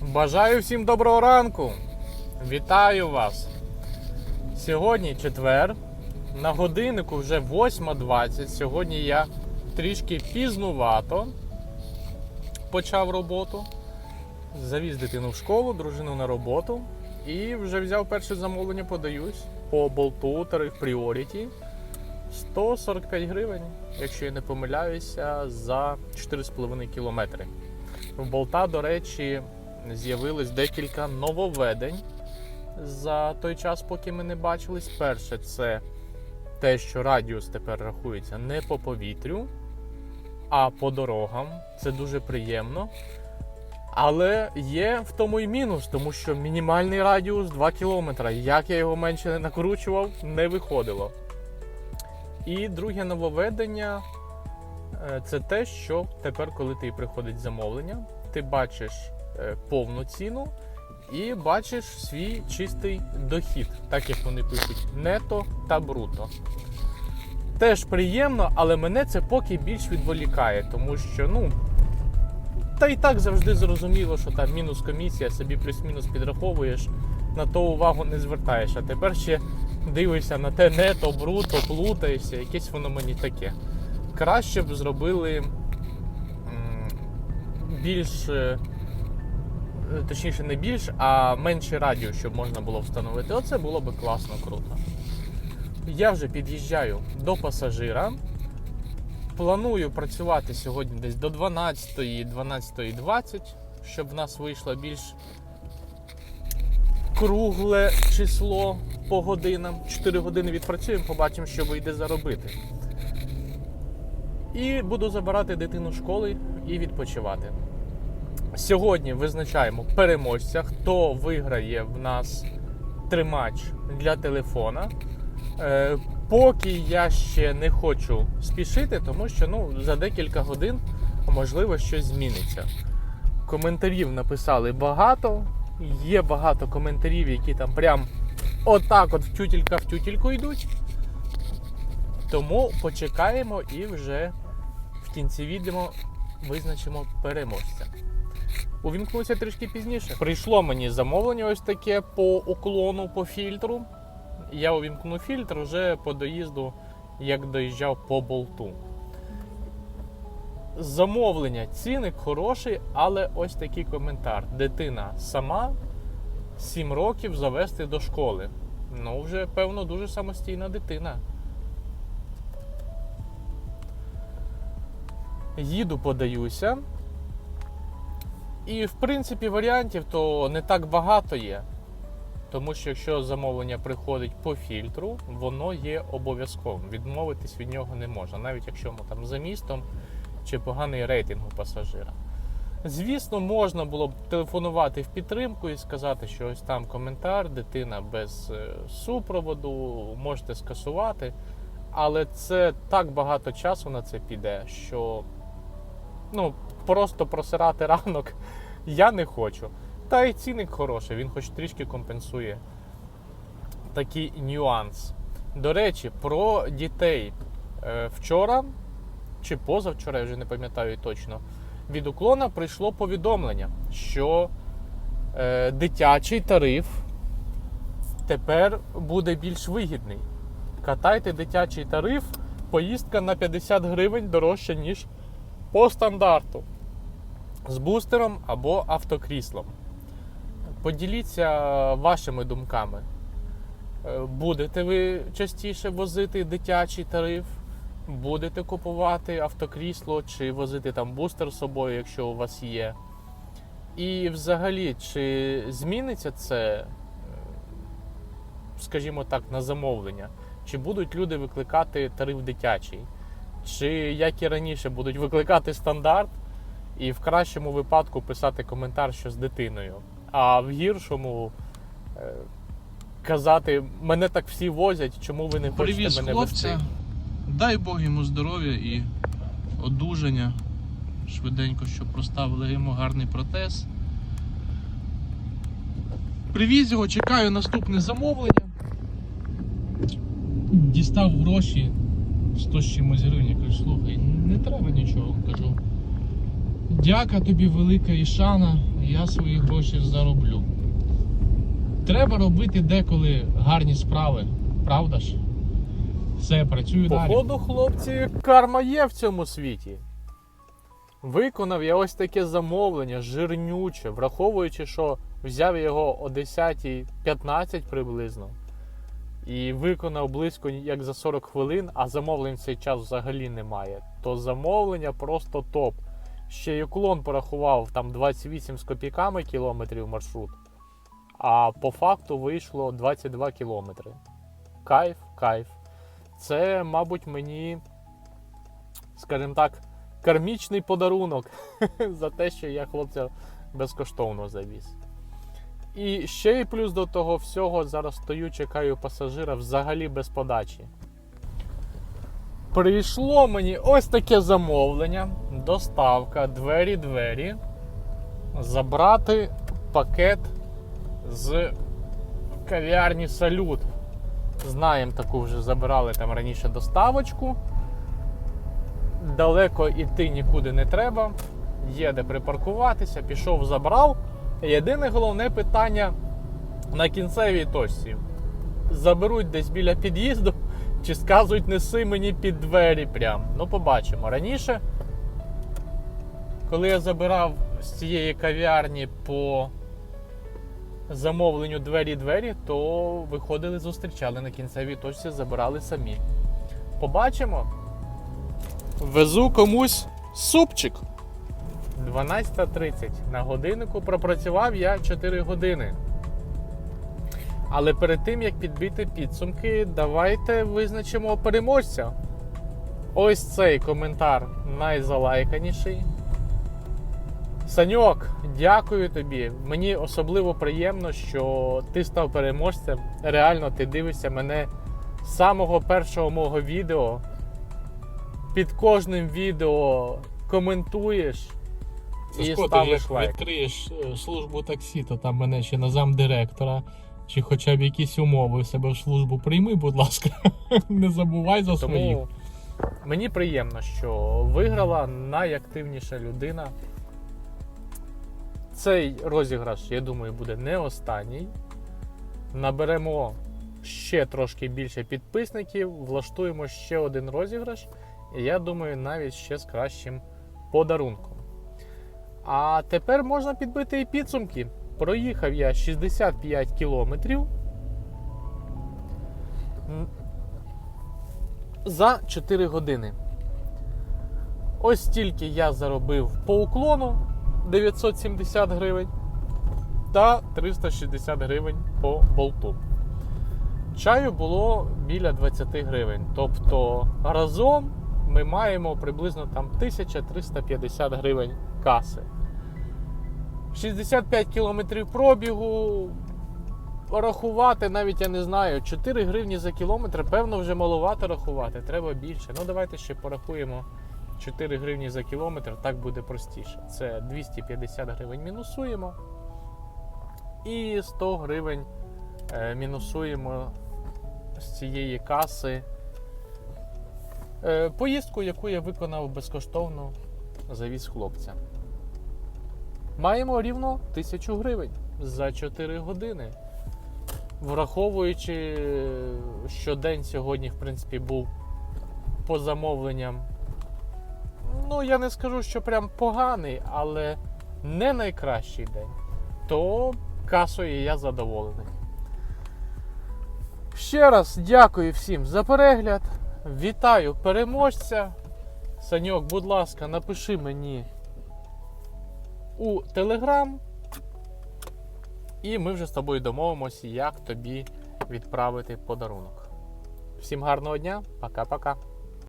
Бажаю всім доброго ранку! Вітаю вас! Сьогодні четвер. На годиннику вже 8.20. Сьогодні я трішки пізнувато почав роботу. Завіз дитину в школу, дружину на роботу. І вже взяв перше замовлення, подаюсь по болту тариф Priority. 145 гривень, якщо я не помиляюся, за 4,5 кілометри. В болта, до речі, з'явилось декілька нововведень за той час, поки ми не бачились. Перше, це те, що радіус тепер рахується не по повітрю, а по дорогам. Це дуже приємно. Але є в тому і мінус, тому що мінімальний радіус 2 км. Як я його менше не накручував, не виходило. І друге нововведення е, це те, що тепер, коли ти приходить замовлення, ти бачиш повну ціну і бачиш свій чистий дохід, так як вони пишуть нето та бруто. Теж приємно, але мене це поки більш відволікає, тому що, ну. Та і так завжди зрозуміло, що там мінус комісія, собі плюс-мінус підраховуєш, на то увагу не звертаєш. А тепер ще дивишся на те нето, бруто, плутаєшся, якесь воно мені таке. Краще б зробили більш, е, точніше, не більш, а менше радіо, щоб можна було встановити. Оце було б класно, круто. Я вже під'їжджаю до пасажира. Планую працювати сьогодні десь до 12, 12.20, щоб в нас вийшло більш кругле число по годинам. 4 години відпрацюємо, побачимо, що вийде заробити. І буду забирати дитину школи і відпочивати. Сьогодні визначаємо переможця, хто виграє в нас тримач для телефона. Е, Поки я ще не хочу спішити, тому що ну, за декілька годин можливо щось зміниться. Коментарів написали багато. Є багато коментарів, які там прям отак от в тютілька в тютільку йдуть. Тому почекаємо і вже в кінці відео визначимо переможця. Увімкнуся трішки пізніше. Прийшло мені замовлення ось таке по уклону, по фільтру. Я увімкну фільтр вже по доїзду, як доїжджав по болту. Замовлення, ціник хороший, але ось такий коментар. Дитина сама 7 років завести до школи. Ну, вже, певно, дуже самостійна дитина. Їду, подаюся. І, в принципі, варіантів то не так багато є. Тому що якщо замовлення приходить по фільтру, воно є обов'язковим. Відмовитись від нього не можна, навіть якщо ми там за містом чи поганий рейтинг у пасажира. Звісно, можна було б телефонувати в підтримку і сказати, що ось там коментар, дитина без е, супроводу, можете скасувати. Але це так багато часу на це піде, що ну, просто просирати ранок я не хочу. Та й цінник хороший, він хоч трішки компенсує такий нюанс. До речі, про дітей. Е, Вчора чи позавчора, я вже не пам'ятаю точно, від уклона прийшло повідомлення, що е, дитячий тариф тепер буде більш вигідний. Катайте дитячий тариф, поїздка на 50 гривень дорожча, ніж по стандарту. З бустером або автокріслом. Поділіться вашими думками. Е, Будете ви частіше возити дитячий тариф? Будете купувати автокрісло чи возити там бустер з собою, якщо у вас є? І взагалі, чи зміниться це, е, скажімо так, на замовлення? Чи будуть люди викликати тариф дитячий? Чи як і раніше будуть викликати стандарт і в кращому випадку писати коментар, що з дитиною? А в гіршому е, казати, мене так всі возять, чому ви не хочете мене хлопця. вести? Дай Бог йому здоров'я і одужання. Швиденько, щоб проставили йому гарний протез. Привіз його, чекаю наступне замовлення. Дістав гроші 100 з чимось гривень. Я кажу, слухай, не треба нічого. Кажу. Дяка тобі велика і шана. я свої гроші зароблю. Треба робити деколи гарні справи, правда ж? Все, працюю далі. Походу, хлопці, карма є в цьому світі. Виконав я ось таке замовлення, жирнюче, враховуючи, що взяв його о 10.15 приблизно. І виконав близько як за 40 хвилин, а замовлень в цей час взагалі немає. То замовлення просто топ. Ще й уклон порахував там 28 з копійками кілометрів маршрут. А по факту вийшло 22 кілометри. Кайф, кайф. Це, мабуть, мені, скажімо так, кармічний подарунок за те, що я хлопця безкоштовно завіз. І ще й плюс до того всього зараз стою, чекаю пасажира взагалі без подачі. Прийшло мені ось таке замовлення, доставка, двері-двері, забрати пакет з кав'ярні Салют. Знаємо таку вже забирали там раніше доставочку. Далеко йти нікуди не треба. Є де припаркуватися, пішов, забрав. Єдине головне питання на кінцевій точці. Заберуть десь біля під'їзду, чи сказують неси мені під двері прям. Ну, побачимо. Раніше, коли я забирав з цієї кав'ярні по замовленню двері-двері, то виходили, зустрічали на кінцевій точці, забирали самі. Побачимо. Везу комусь супчик. 12.30 на годиннику пропрацював я 4 години. Але перед тим як підбити підсумки, давайте визначимо переможця. Ось цей коментар найзалайканіший. Саньок, дякую тобі. Мені особливо приємно, що ти став переможцем. Реально, ти дивишся мене з самого першого мого відео. Під кожним відео коментуєш і Сашко, ти ставиш лайк. відкриєш е, службу таксі, то там мене ще на замдиректора, чи хоча б якісь умови себе в службу прийми, будь ласка. Не забувай за своїх. Мені приємно, що виграла найактивніша людина. Цей розіграш, я думаю, буде не останній. Наберемо ще трошки більше підписників, влаштуємо ще один розіграш. І я думаю, навіть ще з кращим подарунком. А тепер можна підбити і підсумки. Проїхав я 65 кілометрів. За 4 години. Ось стільки я заробив по уклону 970 гривень та 360 гривень по болту. Чаю було біля 20 гривень. Тобто разом ми маємо приблизно там 1350 гривень каси. 65 кілометрів пробігу. Рахувати навіть я не знаю. 4 гривні за кілометр, певно, вже маловато рахувати, треба більше. Ну, давайте ще порахуємо 4 гривні за кілометр, так буде простіше. Це 250 гривень мінусуємо. І 100 гривень е, мінусуємо з цієї каси. Е, поїздку, яку я виконав безкоштовно, завіз хлопця. Маємо рівно 1000 гривень за 4 години. Враховуючи, що день сьогодні, в принципі, був по замовленням. Ну, я не скажу, що прям поганий, але не найкращий день. То касою я задоволений. Ще раз дякую всім за перегляд. Вітаю переможця. Саньок, будь ласка, напиши мені у Телеграм. І ми вже з тобою домовимося, як тобі відправити подарунок. Всім гарного дня, пока-пока.